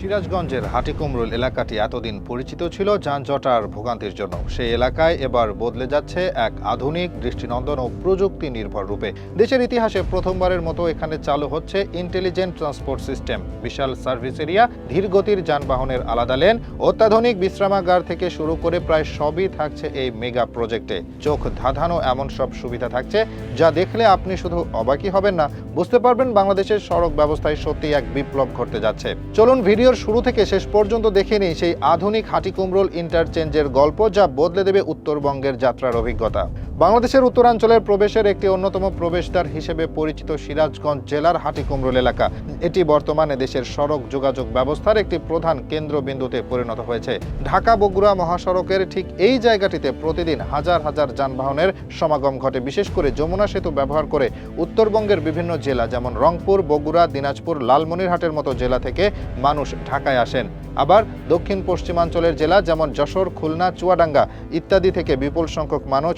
সিরাজগঞ্জের হাটিকুমরুল এলাকাটি এতদিন পরিচিত ছিল, যানজট আর ভোগান্তির জন্য। সেই এলাকায় এবার বদলে যাচ্ছে এক আধুনিক দৃষ্টিনন্দন ও প্রযুক্তি নির্ভর রূপে। দেশের ইতিহাসে প্রথমবারের মতো এখানে চালু হচ্ছে ইন্টেলিজেন্ট ট্রান্সপোর্ট সিস্টেম। বিশাল সার্ভিস এরিয়া ধীরগতির যানবাহনের আলাদা লেন, অত্যাধুনিক বিশ্রামাগার থেকে শুরু করে প্রায় সবই থাকছে এই মেগা প্রজেক্টে। চোখ ধাঁধানো এমন সব সুবিধা থাকছে, যা দেখলে আপনি শুধু অবাকই হবেন না, বুঝতে পারবেন বাংলাদেশের সড়ক ব্যবস্থায় সত্যি এক বিপ্লব ঘটতে যাচ্ছে। চলুন ভিডিওর শুরু থেকে শেষ পর্যন্ত দেখে নিই সেই আধুনিক হাটিকুমরুল ইন্টারচেঞ্জের গল্প যা বদলে দেবে উত্তরবঙ্গের যাত্রার অভিজ্ঞতা। বাংলাদেশের উত্তরাঞ্চলের প্রবেশের একটি অন্যতম প্রবেশদ্বার হিসেবে পরিচিত সিরাজগঞ্জ জেলার হাটিকুমরুল এলাকা। এটি বর্তমানে দেশের সড়ক যোগাযোগ ব্যবস্থার একটি প্রধান কেন্দ্রবিন্দুতে পরিণত হয়েছে। ঢাকা বগুড়া মহাসড়কের ঠিক এই জায়গাটিতে প্রতিদিন হাজার হাজার যানবাহনের সমাগম ঘটে, বিশেষ করে যমুনা সেতু ব্যবহার করে উত্তরবঙ্গের বিভিন্ন জেলা, যেমন রংপুর, বগুড়া, দিনাজপুর, লালমনিরহাটের মতো জেলা থেকে মানুষ ঢাকায় আসেন। আবার দক্ষিণ পশ্চিমাঞ্চলের জেলা, যেমন যশোর, খুলনা, চুয়াডাঙ্গা ইত্যাদি থেকে বিপুল সংখ্যক মানুষ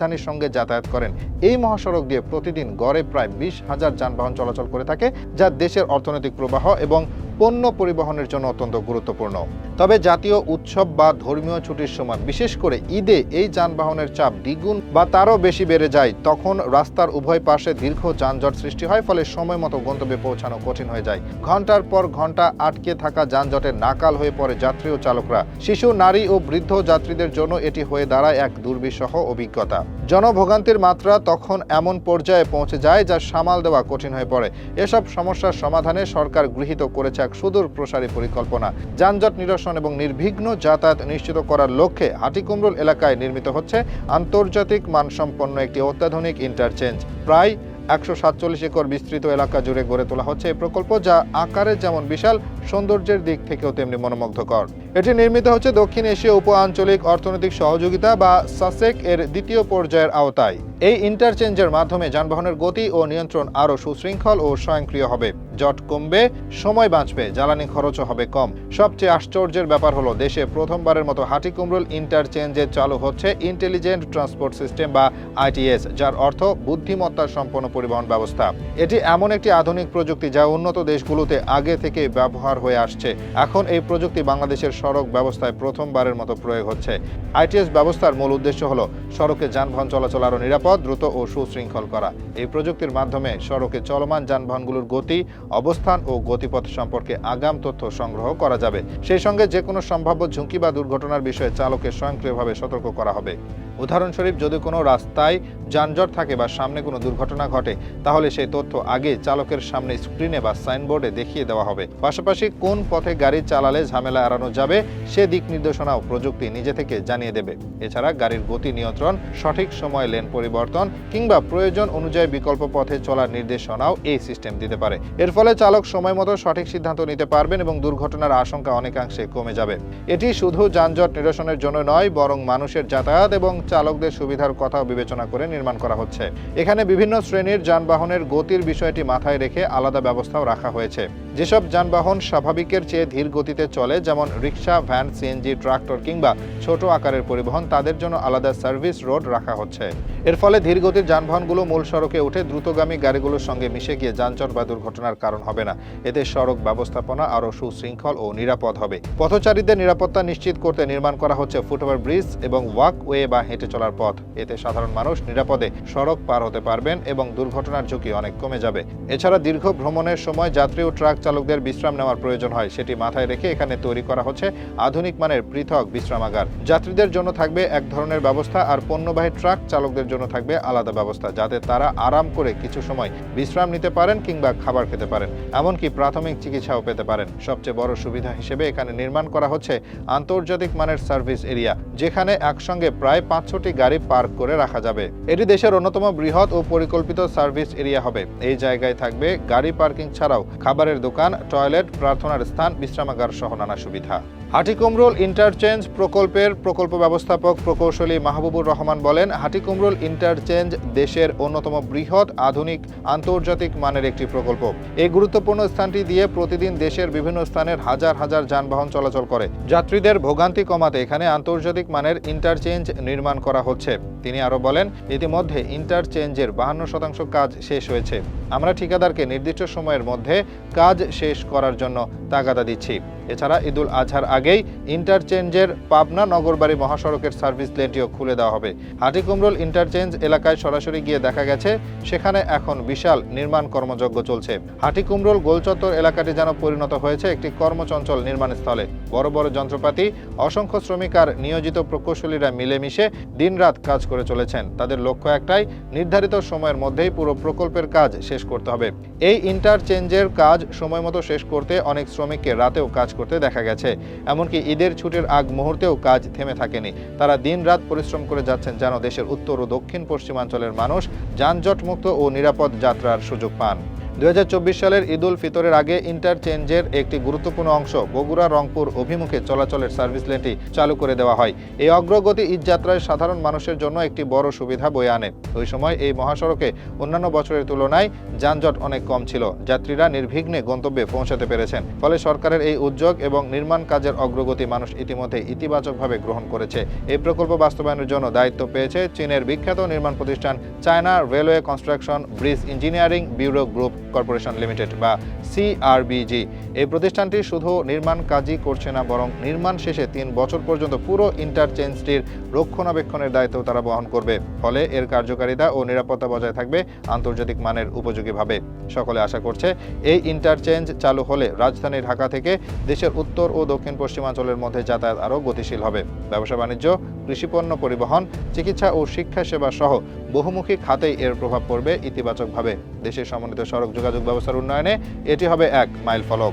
রাজধানীর সঙ্গে যাতায়াত করেন। এই মহাসড়ক দিয়ে প্রতিদিন গড়ে প্রায় বিশ হাজার যানবাহন চলাচল করে থাকে, যা দেশের অর্থনৈতিক প্রবাহ এবং পণ্য পরিবহনের জন্য অত্যন্ত গুরুত্বপূর্ণ। তবে জাতীয় উৎসব বা ধর্মীয় ছুটির সময়, বিশেষ করে ঈদে এই যানবাহনের চাপ দ্বিগুণ বা তারও বেশি বেড়ে যায়, তখন রাস্তার উভয় পাশে দীর্ঘ যানজট সৃষ্টি হয়, ফলে সময় মতো গন্তব্যে পৌঁছানো কঠিন হয়ে যায়। ঘণ্টার পর ঘণ্টা আটকে থাকা যানজটের নাকাল হয়ে পড়ে যাত্রী ও চালকরা। শিশু, নারী ও বৃদ্ধ যাত্রীদের জন্য এটি হয়ে দাঁড়ায় এক দুর্বিষহ অভিজ্ঞতা। জনভোগান্তির মাত্রা তখন এমন পর্যায়ে পৌঁছে যায় যা সামাল দেওয়া কঠিন হয়ে পড়ে। এসব সমস্যার সমাধানে সরকার গৃহীত করেছে এক সুদূর প্রসারী পরিকল্পনা। যানজট নিরসন এবং নির্বিঘ্ন যাতায়াত নিশ্চিত করার লক্ষ্যে হাটিকুমরুল এলাকায় নির্মিত হচ্ছে আন্তর্জাতিক মানসম্পন্ন একটি অত্যাধুনিক ইন্টারচেঞ্জ প্রায় একশো সাতচল্লিশ একর বিস্তৃত এলাকা জুড়ে গড়ে তোলা হচ্ছে এই প্রকল্প, যা আকারে যেমন বিশাল, সৌন্দর্যের দিক থেকেও তেমনি মনোমুগ্ধকর। এটি নির্মিত হচ্ছে দক্ষিণ এশিয়া উপ আঞ্চলিক অর্থনৈতিক সহযোগিতা বা সাসেক এর দ্বিতীয় পর্যায়ের আওতায়। এই ইন্টারচেঞ্জের মাধ্যমে যানবাহনের গতি ও নিয়ন্ত্রণ আরও সুশৃঙ্খল ও স্বয়ংক্রিয় হবে। জট কমবে, সময় বাঁচবে, জ্বালানি খরচও হবে কম। সবচেয়ে আশ্চর্যের ব্যাপার হলো, দেশে প্রথমবারের মতো হাটিকুমরুল ইন্টারচেঞ্জে চালু হচ্ছে ইন্টেলিজেন্ট ট্রান্সপোর্ট সিস্টেম বা আইটিএস যার অর্থ বুদ্ধিমত্তা সম্পন্ন পরিবহন ব্যবস্থা। এটি এমন একটি আধুনিক প্রযুক্তি যা উন্নত দেশগুলোতে আগে থেকে ব্যবহার হয়ে আসছে। এখন এই প্রযুক্তি বাংলাদেশের সড়ক ব্যবস্থায় প্রথমবারের মতো প্রয়োগ হচ্ছে। আইটিএস ব্যবস্থার মূল উদ্দেশ্য হলো, সড়কে যানবাহন চলাচল আরও নিরাপদ, দ্রুত ও সুশৃঙ্খল করা। এই প্রযুক্তির মাধ্যমে সড়কে চলমান যানবাহনগুলোর গতি অবস্থান ও গতিপথ সম্পর্কে আগাম তথ্য সংগ্রহ করা যাবে। সেই সঙ্গে যে কোনো সম্ভাব্য ঝুঁকি বা দুর্ঘটনার বিষয়ে চালকের স্বয়ংক্রিয়ভাবে সতর্ক করা হবে। উদাহরণস্বরূপ, যদি কোনো রাস্তায় যানজট থাকে বা সামনে কোনো দুর্ঘটনা ঘটে, তাহলে সেই তথ্য আগে চালকের সামনে স্ক্রিনে বা সাইনবোর্ডে দেখিয়ে দেওয়া হবে। পাশাপাশি কোন পথে গাড়ি চালালে ঝামেলা এড়ানো যাবে, সে দিক নির্দেশনাও প্রযুক্তি নিজে থেকে জানিয়ে দেবে। এছাড়া গাড়ির গতি নিয়ন্ত্রণ, সঠিক সময় লেন পরিবর্তন কিংবা প্রয়োজন অনুযায়ী বিকল্প পথে চলার নির্দেশনাও এই সিস্টেম দিতে পারে। এর ফলে চালক সময় মতো সঠিক সিদ্ধান্ত নিতে পারবেন এবং দুর্ঘটনার আশঙ্কা অনেকাংশে কমে যাবে। এটি শুধু যানজট নিরসনের জন্য নয়, বরং মানুষের যাতায়াত এবং চালকদের সুবিধার কথাও বিবেচনা করে নির্মাণ করা হচ্ছে। এখানে বিভিন্ন শ্রেণির যানবাহনের গতির বিষয়টি মাথায় রেখে আলাদা ব্যবস্থাও রাখা হয়েছে। যেসব যানবাহন স্বাভাবিকের চেয়ে ধীর গতিতে চলে, যেমন রিক্সা, ভ্যান, সিএনজি, ট্রাক্টর কিংবা ছোট আকারের পরিবহন, তাদের জন্য আলাদা সার্ভিস রোড রাখা হচ্ছে। এর ফলে ধীর ধীরগতির যানবাহনগুলো মূল সড়কে উঠে দ্রুতগামী গাড়িগুলোর সঙ্গে মিশে গিয়ে যানজট বা দুর্ঘটনার কারণ হবে না। এতে সড়ক ব্যবস্থাপনা আরও সুশৃঙ্খল ও নিরাপদ হবে। পথচারীদের নিরাপত্তা নিশ্চিত করতে নির্মাণ করা হচ্ছে ফুটওভার ব্রিজ এবং ওয়াকওয়ে বা হেঁটে চলার পথ। এতে সাধারণ মানুষ নিরাপদে সড়ক পার হতে পারবেন এবং দুর্ঘটনার ঝুঁকি অনেক কমে যাবে। এছাড়া দীর্ঘ ভ্রমণের সময় যাত্রী ও ট্রাক চালকদের বিশ্রাম নেওয়ার প্রয়োজন হয়। সেটি মাথায় রেখে এখানে তৈরি করা হচ্ছে আধুনিক মানের পৃথক বিশ্রামাগার। যাত্রীদের জন্য থাকবে এক ধরনের ব্যবস্থা আর পণ্যবাহী ট্রাক চালকদের জন্য থাকবে আলাদা ব্যবস্থা, যাতে তারা আরাম করে কিছু সময় বিশ্রাম নিতে পারেন কিংবা খাবার খেতে পারেন। এমনকি প্রাথমিক চিকিৎসাও পেতে পারেন। সবচেয়ে বড় সুবিধা হিসেবে এখানে নির্মাণ করা হচ্ছে আন্তর্জাতিক মানের সার্ভিস এরিয়া, যেখানে একসঙ্গে প্রায় পাঁচশোটি গাড়ি পার্ক করে রাখা যাবে। এটি দেশের অন্যতম বৃহৎ ও পরিকল্পিত সার্ভিস এরিয়া হবে। এই জায়গায় থাকবে গাড়ি পার্কিং ছাড়াও খাবারের দোকান, টয়লেট, প্রার্থনার স্থান, বিশ্রামাগার সহ নানা সুবিধা। হাটিকুমরুল ইন্টারচেঞ্জ প্রকল্পের প্রকল্প ব্যবস্থাপক প্রকৌশলী মাহবুবুর রহমান বলেন, হাটিকুমরুল ইন্টারচেঞ্জ দেশের অন্যতম বৃহৎ, আধুনিক, আন্তর্জাতিক মানের একটি প্রকল্প। এই গুরুত্বপূর্ণ স্থানটি দিয়ে প্রতিদিন দেশের বিভিন্ন স্থানের হাজার হাজার যানবাহন চলাচল করে। যাত্রীদের ভোগান্তি কমাতে এখানে আন্তর্জাতিক মানের ইন্টারচেঞ্জ নির্মাণ করা হচ্ছে। তিনি আরও বলেন ইতিমধ্যে ইন্টারচেঞ্জের বাহান্ন শতাংশ কাজ শেষ হয়েছে। আমরা ঠিকাদারকে নির্দিষ্ট সময়ের মধ্যে কাজ শেষ করার জন্য তাগাদা দিচ্ছি। এছাড়া ঈদুল আজহার আগেই ইন্টারচেঞ্জের পাবনা নগরবাড়ি মহাসড়কের সার্ভিস লেনটিও খুলে দেওয়া হবে। হাটিকুমরুল ইন্টারচেঞ্জ এলাকায় সরাসরি গিয়ে দেখা গেছে, সেখানে এখন বিশাল নির্মাণ কর্মযজ্ঞ চলছে। হাটিকুমরুল গোলচত্বর এলাকাটি যেন পরিণত হয়েছে একটি কর্মচঞ্চল নির্মাণ স্থলে বড় বড় যন্ত্রপাতি, অসংখ্য শ্রমিক আর নিয়োজিত প্রকৌশলীরা মিলেমিশে দিনরাত কাজ করে চলেছেন। তাদের লক্ষ্য একটাই, নির্ধারিত সময়ের মধ্যেই পুরো প্রকল্পের কাজ শেষ করতে হবে। এই ইন্টারচেঞ্জের কাজ সময় মতো শেষ করতে অনেক শ্রমিককে রাতেও কাজ করতে দেখা গেছে। এমনকি ঈদের ছুটির আগ মুহূর্তেও কাজ থেমে থাকেনি। তারা দিন রাত পরিশ্রম করে যাচ্ছেন যেন দেশের উত্তর ও দক্ষিণ পশ্চিমাঞ্চলের মানুষ যানজটমুক্ত ও নিরাপদ যাত্রার সুযোগ পান। দুই হাজার চব্বিশ সালের ঈদুল ফিতরের আগে ইন্টারচেঞ্জের একটি গুরুত্বপূর্ণ অংশ বগুড়া, রংপুর অভিমুখে চলাচলের সার্ভিস লেনটি চালু করে দেওয়া হয়। এই অগ্রগতি ঈদযাত্রায় সাধারণ মানুষের জন্য একটি বড় সুবিধা বয়ে আনে। ওই সময় এই মহাসড়কে অন্যান্য বছরের তুলনায় যানজট অনেক কম ছিল। যাত্রীরা নির্বিঘ্নে গন্তব্যে পৌঁছাতে পেরেছেন। ফলে সরকারের এই উদ্যোগ এবং নির্মাণ কাজের অগ্রগতি মানুষ ইতিমধ্যে ইতিবাচকভাবে গ্রহণ করেছে। এই প্রকল্প বাস্তবায়নের জন্য দায়িত্ব পেয়েছে চীনের বিখ্যাত নির্মাণ প্রতিষ্ঠান China railway construction bridge engineering bureau group. Corporation limited বা সিআরবিজি। এই প্রতিষ্ঠানটি শুধু নির্মাণ কাজই করছে না, বরং নির্মাণ শেষে তিন বছর পর্যন্ত পুরো ইন্টারচেঞ্জটির রক্ষণাবেক্ষণের দায়িত্ব তারা বহন করবে। ফলে এর কার্যকারিতা ও নিরাপত্তা বজায় থাকবে আন্তর্জাতিক মানের উপযোগীভাবে। সকলে আশা করছে, এই ইন্টারচেঞ্জ চালু হলে রাজধানী ঢাকা থেকে দেশের উত্তর ও দক্ষিণ পশ্চিমাঞ্চলের মধ্যে যাতায়াত আরও গতিশীল হবে। ব্যবসা বাণিজ্য কৃষিপণ্য পরিবহন, চিকিৎসা ও শিক্ষা সেবা সহ বহুমুখী খাতেই এর প্রভাব পড়বে ইতিবাচকভাবে। দেশের সমন্বিত সড়ক যোগাযোগ ব্যবস্থার উন্নয়নে এটি হবে এক মাইল ফলক।